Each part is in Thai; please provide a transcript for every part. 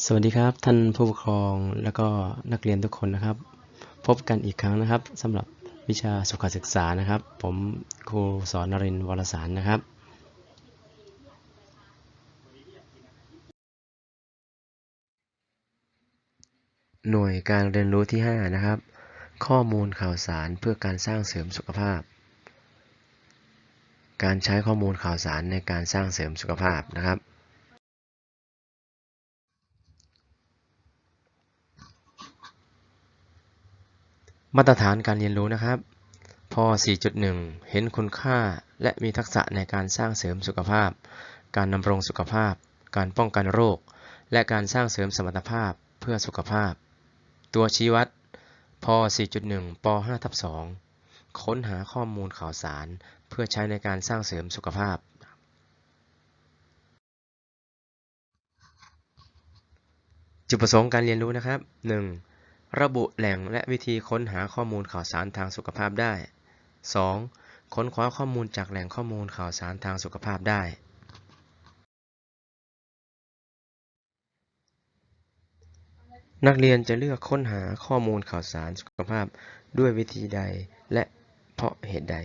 สวัสดีครับท่านผู้ปกครองและก็นักเรียนทุกคนนะครับ พบกันอีกครั้งนะครับสำหรับวิชาสุขศึกษานะครับ ผมครูสอนนรินทร์วรสารนะครับ หน่วยการเรียนรู้ที่ 5 นะครับ ข้อมูลข่าวสารเพื่อการสร้างเสริมสุขภาพ การใช้ข้อมูลข่าวสารในการสร้างเสริมสุขภาพนะครับ มาตรฐานการเรียนรู้นะครับ พอ 4.1 เห็นคุณค่าและมีทักษะในการสร้างเสริมสุขภาพ การดำรงสุขภาพ การป้องกันโรค และการสร้างเสริมสมรรถภาพเพื่อสุขภาพ ตัวชี้วัด พอ 4.1 ป 5 ทับ 2 ค้นหาข้อมูลข่าวสาร เพื่อใช้ในการสร้างเสริมสุขภาพ จุดประสงค์การเรียนรู้นะครับ 1. ระบุแหล่งและวิธีค้นหาข้อมูลข่าวสารทางสุขภาพได้ 2. ค้นคว้าข้อมูลจากแหล่งข้อมูลข่าวสารทางสุขภาพได้ นักเรียนจะเลือกค้นหาข้อมูลข่าวสารสุขภาพด้วยวิธีใดและเพราะเหตุใด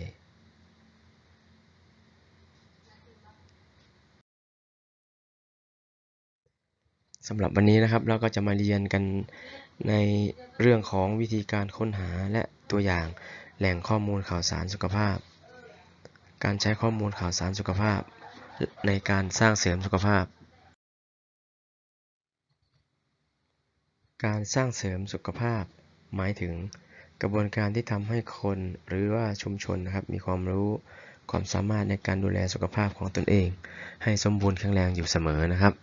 สำหรับวันนี้นะครับเราก็จะมาเรียนกัน ในเรื่องของวิธีการค้นหาและตัวอย่างแหล่งข้อมูลข่าวสารสุขภาพ การใช้ข้อมูลข่าวสารสุขภาพ ในการสร้างเสริมสุขภาพ การสร้างเสริมสุขภาพ หมายถึง กระบวนการที่ทำให้คนหรือว่าชุมชนนะครับมีความรู้ความสามารถในการดูแลสุขภาพของตนเอง ให้สมบูรณ์แข็งแรงอยู่เสมอนะครับ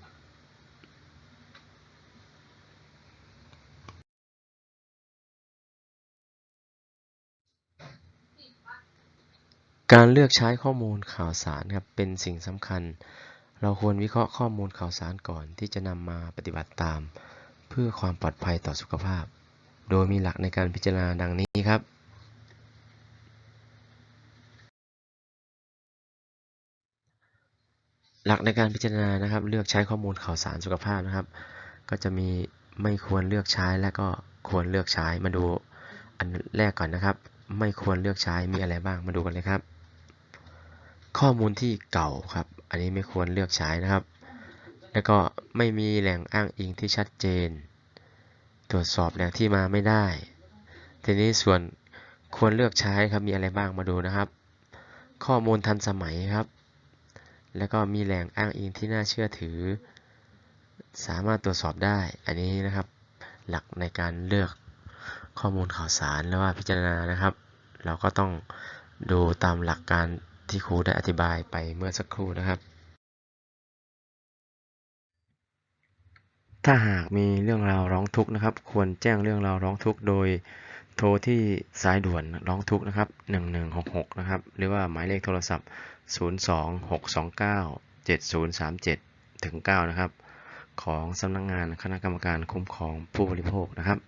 การเลือกใช้ข้อมูลข่าวสารครับเป็นสิ่งสำคัญ เราควรวิเคราะห์ข้อมูลข่าวสารก่อนที่จะนำมาปฏิบัติตาม เพื่อความปลอดภัยต่อสุขภาพ โดยมีหลักในการพิจารณาดังนี้ครับ หลักในการพิจารณานะครับ เลือกใช้ข้อมูลข่าวสารสุขภาพนะครับ ก็จะมีไม่ควรเลือกใช้และก็ควรเลือกใช้มาดูอันแรกก่อนนะครับ ไม่ควรเลือกใช้มีอะไรบ้างมาดูกันเลยครับ ข้อมูลที่เก่าครับ อันนี้ไม่ควรเลือกใช้นะครับ แล้วก็ไม่มีแหล่งอ้างอิงที่ชัดเจน ตรวจสอบแหล่งที่มาไม่ได้ ทีนี้ส่วนควรเลือกใช้ครับมีอะไรบ้างมาดูนะครับ ข้อมูลทันสมัยครับ แล้วก็มีแหล่งอ้างอิงที่น่าเชื่อถือ สามารถตรวจสอบได้ อันนี้นะครับ หลักในการเลือกข้อมูลข่าวสารแล้วว่าพิจารณานะครับ เราก็ต้องดูตามหลักการ ที่ครูได้อธิบายไปเมื่อสักครู่นะครับ ถ้าหากมีเรื่องราวร้องทุกข์นะครับ ควรแจ้งเรื่องราวร้องทุกข์โดยโทรที่สายด่วนร้องทุกข์นะครับ 1166 นะครับ หรือว่าหมายเลขโทรศัพท์ 026297037ถึง9นะครับ ของสำนักงงานคณะกรรมการคุ้มครองผู้บริโภคนะครับ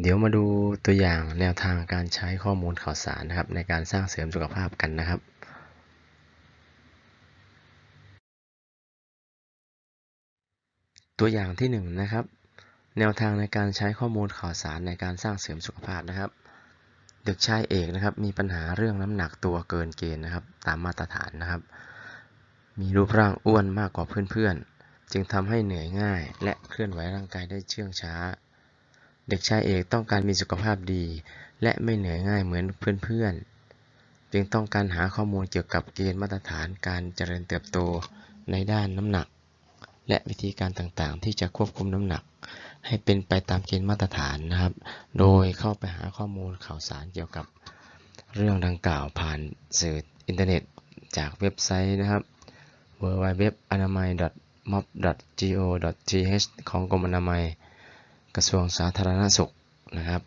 เดี๋ยวมาดูตัวอย่างแนวทางการใช้ข้อมูลข่าวสารนะครับ ในการสร้างเสริมสุขภาพกันนะครับ ตัวอย่างที่1นงนะครับ แนวทางในการใช้ข้อมูลข่าวสารในการสร้างเสริมสุขภาพนะครับ เด็กชายเอกนะครับมีปัญหาเรื่องน้ำหนักตัวเกินเกณฑ์นะครับ ตามมาตรฐานนะครับ มีรูปร่างอ้วนมากกว่าเพื่อนๆ จึงทำให้เหนื่อยง่าย และเคลื่อนไหวร่างกายได้เชื่องช้า เด็กชายเอกต้องการมีสุขภาพดี และไม่เหนื่อยง่ายเหมือนเพื่อนๆ จึงต้องการหาข้อมูลเกี่ยวกับเกณฑ์มาตรฐานการเจริญเติบโตในด้านน้ำหนัก และวิธีการต่างๆ ที่จะควบคุมน้ำหนัก ให้เป็นไปตามเกณฑ์มาตรฐานนะครับ โดยเข้าไปหาข้อมูลข่าวสารเกี่ยวกับเรื่องดังกล่าวผ่านสื่ออินเทอร์เน็ตจากเว็บไซต์นะครับ www อนามัย mob.go.th ของกรมอนามัย กระทรวงสาธารณสุขนะครับ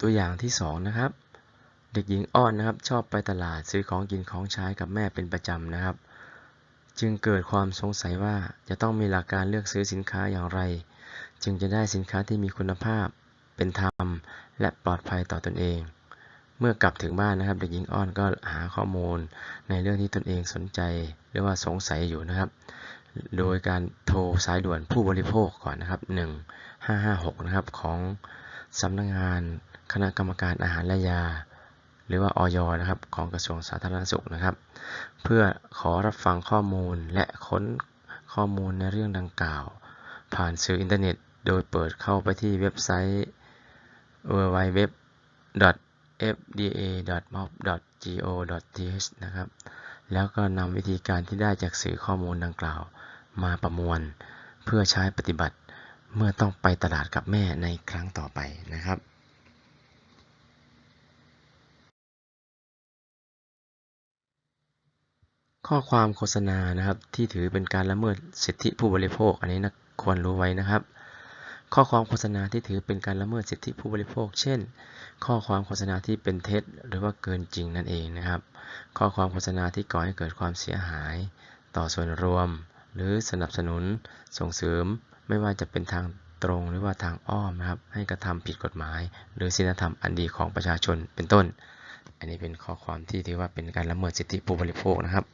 ตัวอย่างที่สองนะครับ เด็กหญิงอ้อนนะครับ ชอบไปตลาดซื้อของกินของใช้กับแม่เป็นประจำนะครับ จึงเกิดความสงสัยว่าจะต้องมีหลักการเลือกซื้อสินค้าอย่างไร จึงจะได้สินค้าที่มีคุณภาพเป็นธรรม และปลอดภัยต่อตอนเอง เมื่อกลับถึงบ้านนะครับเด็กหญิงอ้อนก็หาข้อมูลในเรื่องที่ตนเองสนใจ หรือว่าสงสัยอยู่นะครับ โดยการโทรสายด่วนผู้บริโภคก่อนนะครับ 1556 นะครับของสำนักงานคณะกรรมการอาหารและยา หรือว่าอยนะครับของกระทรวงสาธารณสุขนะครับ เพื่อขอรับฟังข้อมูลและค้นข้อมูลในเรื่องดังกล่าว ผ่านสื่ออินเทอร์เน็ต โดยเปิดเข้าไปที่เว็บไซต์ www. fda.mob.go.th นะครับ แล้วก็นำวิธีการที่ได้จากสื่อข้อมูลดังกล่าว มาประมวล เพื่อใช้ปฏิบัติเมื่อต้องไปตลาดกับแม่ในครั้งต่อไปนะครับข้อความโฆษณานะครับที่ถือเป็นการละเมิดสิทธิผู้บริโภค อันนี้นะควรรู้ไว้นะครับ ข้อความโฆษณาที่ถือเป็นการละเมิดสิทธิผู้บริโภค เช่น ข้อความโฆษณาที่เป็นเท็จ หรือว่าเกินจริงนั่นเองนะครับ ข้อความโฆษณาที่ก่อให้เกิดความเสียหาย ต่อส่วนรวม หรือสนับสนุนส่งเสริม ไม่ว่าจะเป็นทางตรงหรือว่าทางอ้อมนะครับ ให้กระทำผิดกฎหมาย หรือศีลธรรมอันดีของประชาชนเป็นต้น อันนี้เป็นข้อความที่ถือว่าเป็นการละเมิดสิทธิผู้บริโภคนะครับ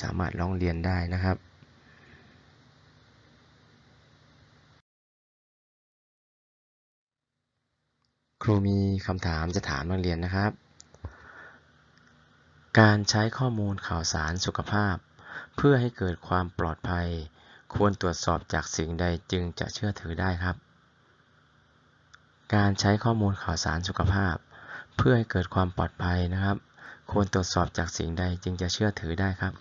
สามารถร้องเรียนได้นะครับ ครูมีคำถามจะถามนักเรียนนะครับ การใช้ข้อมูลข่าวสารสุขภาพ เพื่อให้เกิดความปลอดภัย ควรตรวจสอบจากสิ่งใดจึงจะเชื่อถือได้ครับ การใช้ข้อมูลข่าวสารสุขภาพ เพื่อให้เกิดความปลอดภัยนะครับ ควรตรวจสอบจากสิ่งใดจึงจะเชื่อถือได้ครับ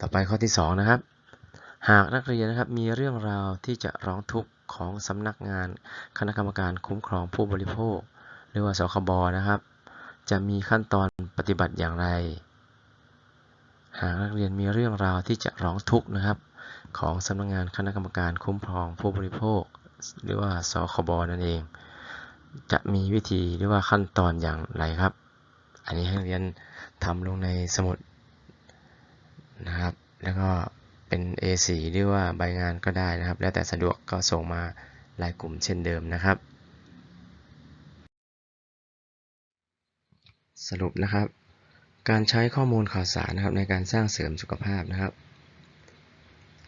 ต่อไปข้อที่ 2 นะครับ หากนักเรียนนะครับมีเรื่องราวที่จะร้องทุกข์ของสำนักงานคณะกรรมการคุ้มครองผู้บริโภค หรือว่าสคบนะครับ จะมีขั้นตอนปฏิบัติอย่างไร หากนักเรียนมีเรื่องราวที่จะร้องทุกข์นะครับ ของสำนักงานคณะกรรมการคุ้มครองผู้บริโภค หรือว่าสคบนั่นเอง จะมีวิธีหรือว่าขั้นตอนอย่างไรครับ อันนี้ให้นักเรียนทำลงในสมุดนะครับ แล้วก็ เป็น A4 หรือว่าใบงานก็ได้นะครับ แล้วแต่สะดวกก็ส่งมาลายกลุ่มเช่นเดิมนะครับ สรุปนะครับ การใช้ข้อมูลข่าวสารนะครับในการสร้างเสริมสุขภาพนะครับ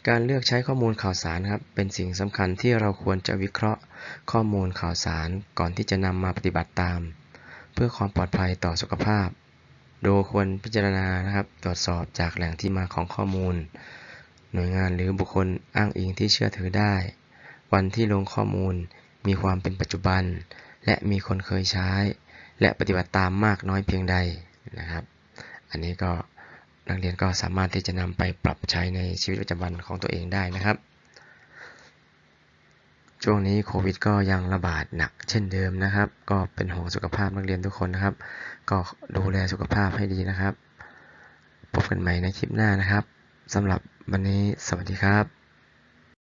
การเลือกใช้ข้อมูลข่าวสารครับเป็นสิ่งสำคัญที่เราควรจะวิเคราะห์ข้อมูลข่าวสารก่อนที่จะนำมาปฏิบัติตาม เพื่อความปลอดภัยต่อสุขภาพ โดยควรพิจารณานะครับ ตรวจสอบจากแหล่งที่มาของข้อมูล หน่วยงานหรือบุคคลอ้างอิงที่เชื่อถือได้ วันที่ลงข้อมูลมีความเป็นปัจจุบัน และมีคนเคยใช้ และปฏิบัติตามมากน้อยเพียงใดนะครับ อันนี้ก็นักเรียนก็สามารถที่จะนำไปปรับใช้ในชีวิตประจำวันของตัวเองได้นะครับ ช่วงนี้โควิดก็ยังระบาดหนักเช่นเดิมนะครับ ก็เป็นห่วงสุขภาพนักเรียนทุกคนนะครับ ก็ดูแลสุขภาพให้ดีนะครับ พบกันใหม่ในคลิปหน้านะครับสำหรับ วันนี้สวัสดีครับ